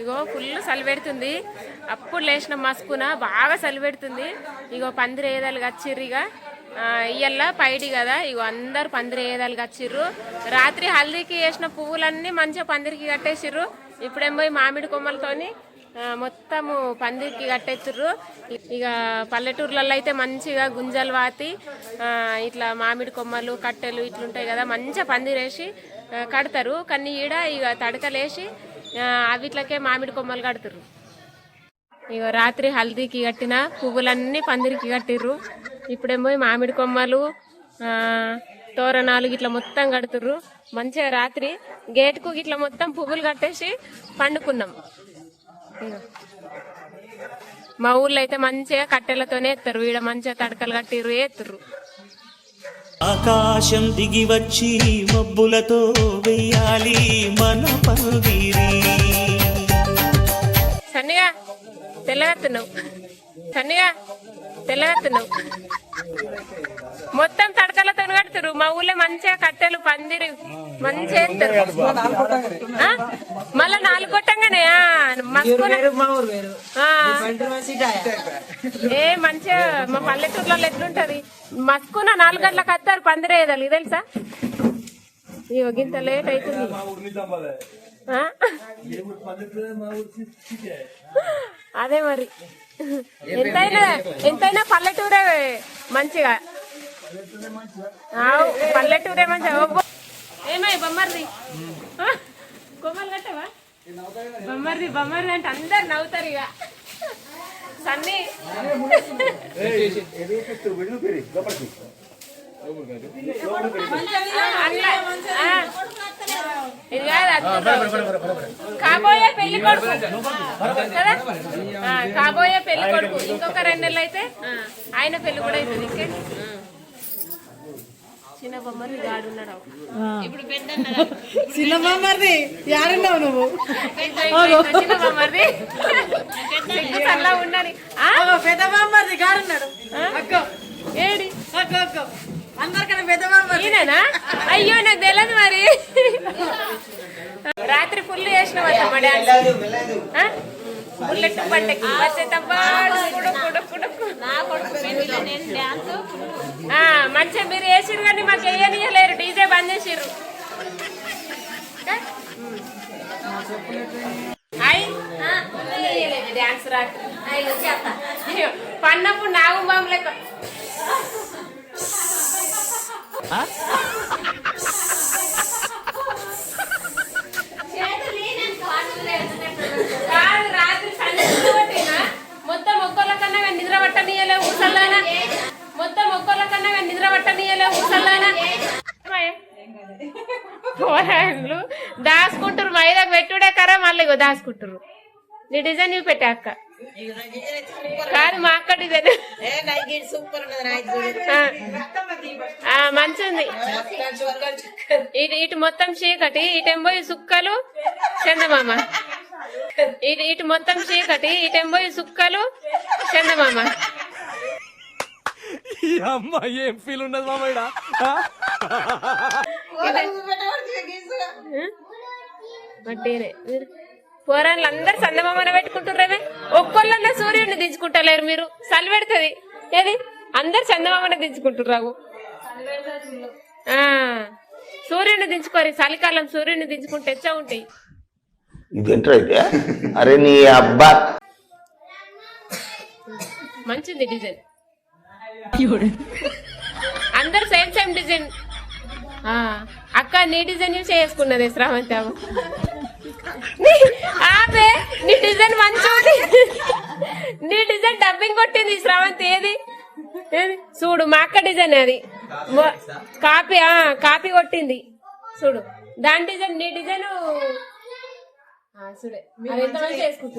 ఇగో full చలపెడుతుంది. అప్పుడు లేచిన మస్కున బాగా చలిపెడుతుంది. ఇగో పందిరి ఏదాలు గచ్చిర్రిగా ఇక ఇయ్యల్ల పైడి కదా. ఇగో అందరు పందిరి ఏదాలు గచ్చిర్రు రాత్రి హల్దీకి వేసిన పువ్వులన్నీ మంచిగా పందిరికి కట్టేసిర్రు. ఇప్పుడేమో మామిడి కొమ్మలతోని మొత్తము పందిరికి కట్టేస్తుర్రు ఇక పల్లెటూర్లలో అయితే మంచిగా గుంజలు వాతి ఇట్లా మామిడి కొమ్మలు కట్టెలు ఇట్లుంటాయి కదా మంచిగా పందిరేసి కడతారు. కానీ ఈడ ఇక తడకలేసి అవిట్లకే మామిడి కొమ్మలు కడుతురు ఇక రాత్రి హల్దీకి కట్టిన పువ్వులన్నీ పందిరికి కట్టిర్రు. ఇప్పుడేమో మామిడి కొమ్మలు ఆ, తోరణాలు ఇట్లా మొత్తం కడుతుర్రు. మంచిగా రాత్రి గేట్కు ఇట్లా మొత్తం పువ్వులు కట్టేసి పండుకున్నాం. మా ఊర్లో అయితే మంచిగా కట్టెలతోనే ఎత్తారు. ఈడ మంచిగా తడకలు కట్టిర్రు ఎత్తుర్రు. ఆకాశం దిగి వచ్చి మబ్బులతో వెయ్యాలి మన పందిరి సన్నగా తెల్లగత్తున్నావు సన్నగా తెల్లగత్తున్నావు మొత్తం తడకలతో కడుతురు. మా ఊళ్ళో మంచిగా కట్టెలు పందిరి మంచిగా? మళ్ళా నాలుగు కొట్టంగానే ఏ మంచిగా మా పల్లెటూర్లలో ఎట్లుంటది? మస్కున నాలుగు గంటలకు వస్తారు పందిరేదాలు ఇది తెలుసా? ఇగో గింత లేట్ అవుతుంది? అదే మరి. ఎంతైనా ఎంతైనా పల్లెటూరే మంచిగా. పల్లెటూరే మంచిగా. ఓ, ఏమై బొమ్మర్ది? కొమ్మలు కట్టవా? బొమ్మర్ది బొమ్మర్ది అంటే అందరు నవ్వుతారు ఇక. సన్నీ. ఇది. కాబోయే పెళ్ళి కొడుకు. కదా? కాబోయే పెళ్ళి కొడుకు. ఇంకొక రెండు నెలలు అయితే ఆయన పెళ్ళి కూడా అవుతుంది. ఇంకే. చిన్న యాడున్నావు నువ్వు? పెద్ద గాడున్నాడు. అక్క. ఏడి? అక్క అక్క. అందరికన్నా పెద్ద అయ్యో నాకు తెలియదు మరి. రాత్రి ఫుల్ చేసినావు మా డాన్స్? ఆ? బుల్లెట్. ఆ, మంచిగా మీరు వేసిరు కానీ మాకు వేయనియలేరు డీజే బంద్ చేసిర్రు. అయ్ డాన్స్ రాత్రి అయ్యో, పన్నప్పుడు నాగు బాంబు లెక్క కాదు రాత్రి సంధ్య కొట్టినా మొత్తం ఒక్కళ్ళ కన్నా కానీ నిద్ర ఊసల్లానా మొత్తం ఒక్కళ్ళ కన్నా కానీ నిద్ర పట్టనీయలే ఊసల్లానా పోరాళ్ళు. దాచుకుంటారు మైదాకు పెట్టుడే కరా మళ్ళీ దాచుకుంటారు నీ డిజైన్ ఇవి పెట్టా అక్క. కాదు మా అక్క డిజైన్. మంచిగుంది ఇటు ఇటు మొత్తం చీకటి ఇటేమో ఈ సుక్కలు చందమామ. ఇటు ఇటు మొత్తం చీకటి ఇటేమో ఈ సుక్కలు చందమామ. ఈ అమ్మ ఏం ఫీల్ ఉన్నది మామయ్య మట్టేనే పోరాళ్ళు అందరు చందమామన పెట్టుకుంటుర్రేమే ఒక్కళ్ళన్నా సూర్యుడిని దించుకుంటలేరు మీరు. చలి పెడుతుంది. ఏది? అందరు చందమామన దించుకుంటుర్రావు ఆ. సూర్యుడిని దించుకోరు. చలికాలం సూర్యుడిని దించుకుంటే ఎచ్చా ఉంటాయి? అయితే? అరే నీ అబ్బా. మంచిది డిజైన్. అందరు సేమ్ సేమ్ డిజైన్ ఆ, అక్క నీ డిజైన్ చేసుకున్నది శ్రావంతి ఆమె. నీ- డిజైన్ మంచి నీ డిజైన్ డబ్బింగ్ కొట్టింది శ్రావంతి ఏది? ఏది? చూడు మా అక్క డిజైన్ అది. కాపీ ఆ, కాపీ కొట్టింది. చూడు దాని డిజైన్ నీ డిజైన్ చూడే అది ఎంత మంచిగా చేసుకుంటుంది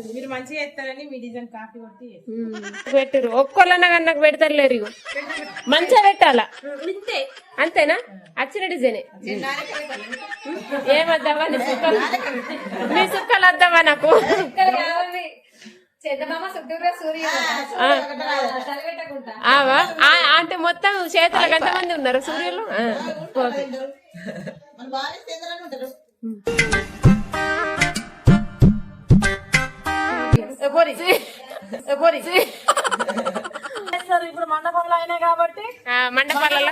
మీరు మంచిగా చేస్తారని మీ డిజైన్ కాఫీ కొట్టి పెట్టరు. ఒక్కళ్ళన్నా కానీ నాకు పెడతారు లేరు. మంచిగా పెట్టాలా? అంతేనా? అచ్చిన డిజైనే. ఏమద్దావా నీ సుక్కలు నీ సుక్కలు వద్దావా నాకు? ఆ. ఆవా? ఆ, అంటే మొత్తం చేతులకు ఎంతమంది ఉన్నారు సూర్యులు? పోరి. పోరి. ఇప్పుడు మండపంలో అయినాయి కాబట్టి ఆ, మండపాలలో.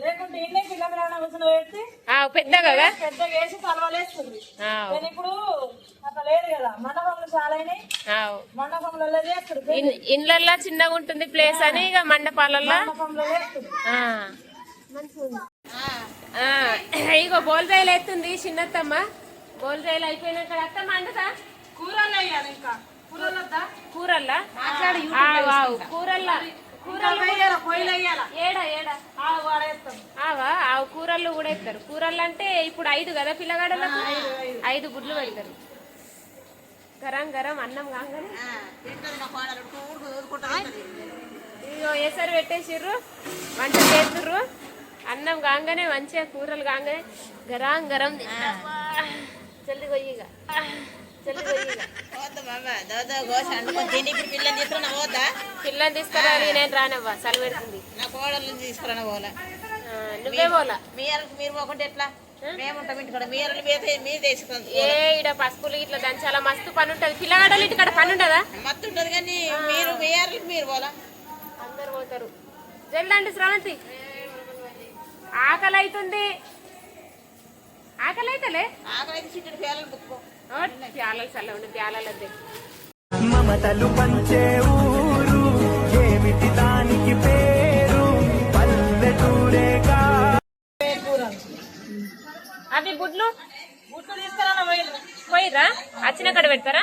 లేకుంటే ఇన్నే పిల్లలు కూర్చొని పెట్టి ఆ, పెద్ద కదా? పెద్దగా వేసి తలవలేస్తుంది ఇప్పుడు అట్లా లేదు కదా. మండపంలో చాలా అయినాయి. మండపంలో చేస్తారు ఇండ్లల్లో చిన్నగా ఉంటుంది ప్లేస్ అని ఇక మండపాలలో మండపంలో చేస్తారు ఆ. ఆ, ఇగో బోల్జాయిలు ఎత్తుంది చిన్నత్తమ్మ. బోల్జాయిలు అయిపోయినాక అత్తమ్మ అంటదా? కూరలు వేయాలి ఇంకా. కూరల్లా. కూరల్లా. కూరలు ఆవు కూరళ్ళు కూడా ఎత్తారు కూరళ్ళు అంటే ఇప్పుడు ఐదు కదా పిల్లగాడలకు ఐదు గుడ్లు పెడతారు. గరం గరం అన్నం కాగానే? ఇగో ఎసరు పెట్టేసిర్రు. వంట చేస్తుర్రు. అన్నం కాగానే మంచిగా కూరలు కాగానే గరం గరం? జల్ది పిల్లని తీసుకురా నేను రానవ్వా చలి పెడుతుంది. నా కోడలు తీసుకురా పోలా నువ్వే పోలా. మీ మీరు పోకుంటే ఎట్లా మేము ఇంటికాడ మీద మీరు తీసుకుంది ఏ ఇడ పసుపులు ఇట్లా దంచాల మస్తు పని ఉంటది. పిల్లగాడలు ఇంటికాడ పని ఉండదా? మస్తు ఉంటది కానీ మీరు మీ మీరు పోలా అందరు పోతారు. జల్దండి శ్రవంతి. ఆకలి అవుతుంది ఆకలి అయితేలే ఆకలి అయితే చిట్టి పేర్లు ప్యాలలు ప్యాలలు మమతలు పంచే ఊరు ఏమిటి దానికి పేరు? పల్లెటూరేగా. అవి గుడ్లు? గుడ్లు తీసుకురా పోయిరా? వచ్చిన కడ పెడతారా?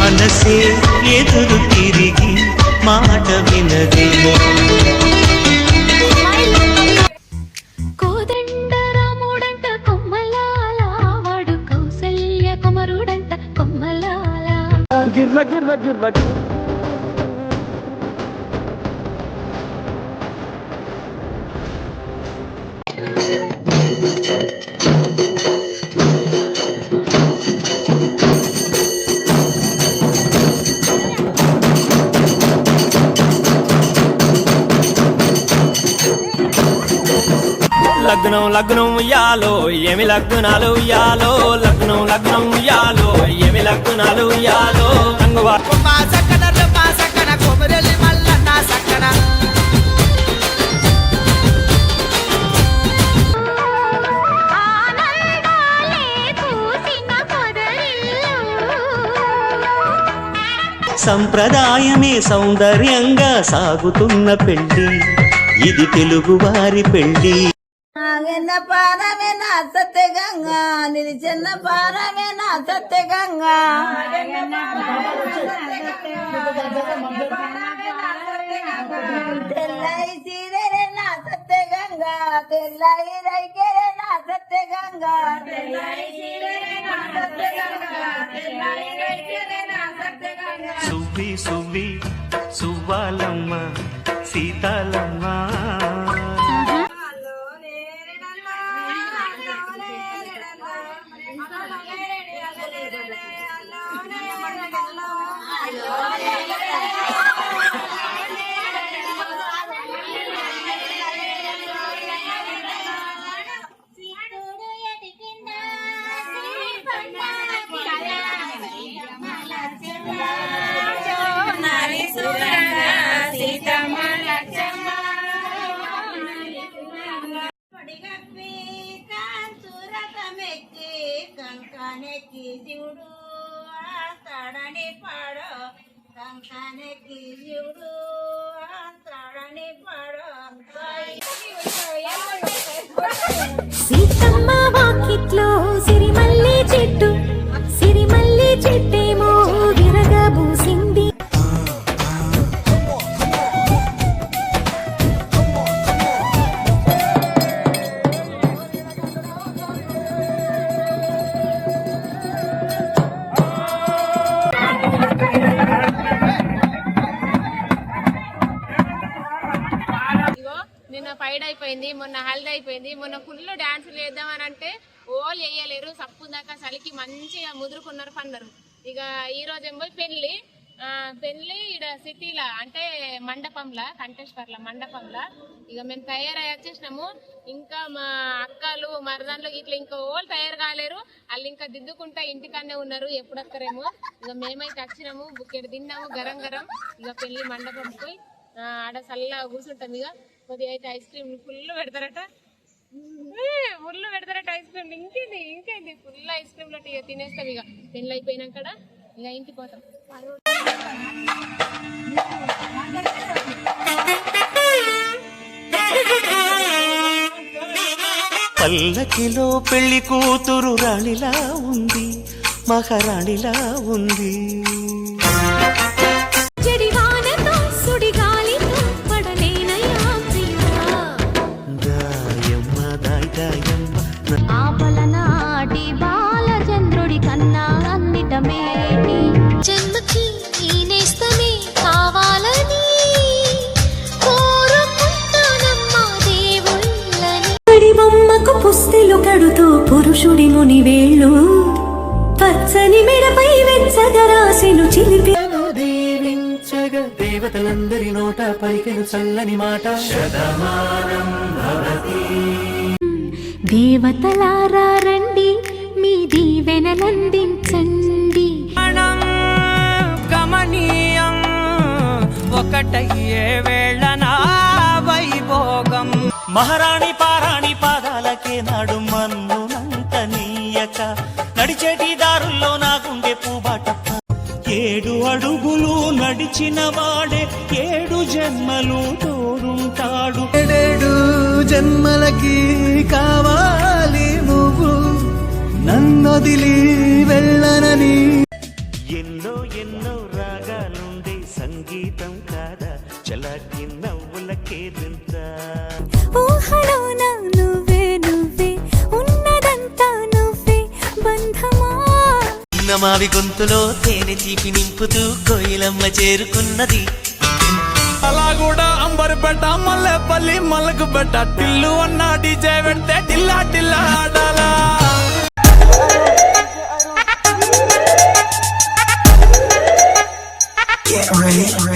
మనసే ఎదురు తిరిగి మాట వినదే గిర్ర గిర్ర గిర్ర లగ్నం లగ్నం ఉయ్యాలో ఏమి లగ్నాలు ఉయ్యాలో? లగ్నం లగ్నం ఉయ్యాలో ఏమి లగ్నాలు ఉయ్యాలో? సంప్రదాయమే సౌందర్యంగా సాగుతున్న పెళ్ళి. ఇది తెలుగు వారి పెళ్ళి పారమే నా సత్య గంగా నిలిచిన పారమే నా సత్య గంగా. తెల్లై సీరే సత్య గంగా తెల్లయి రైకెరే సత్య గంగా తెల్లయి సీరే నా సత్య నా సత్య గంగా. సువ్వి సువ్వి సువ్వాలమ్మ సీతాలమ్మ. 什么 అయిపోయింది మొన్న హల్దీ అయిపోయింది మొన్న ఫుల్ డాన్స్ వేద్దామని అంటే ఓల్ వేయలేరు సప్పు దాకా చలికి మంచిగా ముదురుకున్నారు పన్నారు ఇక ఈ రోజు ఏమో పెళ్ళి పెళ్ళి ఈడ సిటీలో అంటే మండపంలా కంటేశ్వర్ల మండపంలా. ఇక మేము తయారై వచ్చేసినాము. ఇంకా మా అక్కలు మరదాన్లు ఇట్లా ఇంకా ఓళ్ళు తయారు కాలేరు. వాళ్ళు ఇంకా దిద్దుకుంటా ఇంటికాడనే ఉన్నారు ఎప్పుడు వస్తారేమో ఇక మేమైతే వచ్చినాము బుక్కెడు తిన్నాము గరం గరం. ఇక పెళ్ళి మండపం పోయి ఆడ చల్లగా కూర్చుంటాం ఇక. కొద్దిగా అయితే ఐస్ క్రీమ్ ఫుల్ పెడతారట. ఫుల్ పెడతారట ఐస్ క్రీమ్. ఇంకేంది ఇంకేంది? ఫుల్ ఐస్ క్రీమ్లో తినేస్తాం ఇక. పెళ్ళి అయిపోయినాక ఇక ఇంటికి పోతాం. పల్లకిలో పెళ్ళి కూతురు రాణిలా ఉంది మహారాణిలా ఉంది. ఆపలనాటి బాలచంద్రుడి కన్నా అన్నిట మేటి జన్మకి నేస్తమే కావాలని బొమ్మకు పుస్తెలు కడుతూ పురుషుడి ముని వేళ్ళు పచ్చని మెడపై వెచ్చగా రాసెను చిలిపి. దీవించగా దేవతలందరి నోట పలికెను చల్లని మాట. దేవతలారా రండి మీ దీవెనలందించండి. ప్రాణం గమనీయం ఒకటయ్యే వేళ నా వైభోగం. మహారాణి పారాణి పాదాలకే నాడు మన్నునంత నీయక నడిచేటి దారుల్లో నా గుండె పూబాటప్ప ఏడు అడుగులు నడిచిన వాడే ఏడు జన్మలు తోడుంటాడు. ఏడేడు జన్మలకి కావాలి నువ్వు నన్నొదిలి వెళ్ళనని. ఎన్నో ఎన్నో రాగాలుండే సంగీతం కాదా చలాకి నవ్వులకేదింత ఊహలోన నువ్వే మావి గొంతులో తేనె తీపి నింపుతూ కోయిలమ్మ చేరుకున్నది అలా కూడా అంబర్పేట మల్లెపల్లి మల్లకు పెట్ట టిల్లు అన్న డీజే పెడితే Tilla Tilla ఆడాలా Get ready, ready.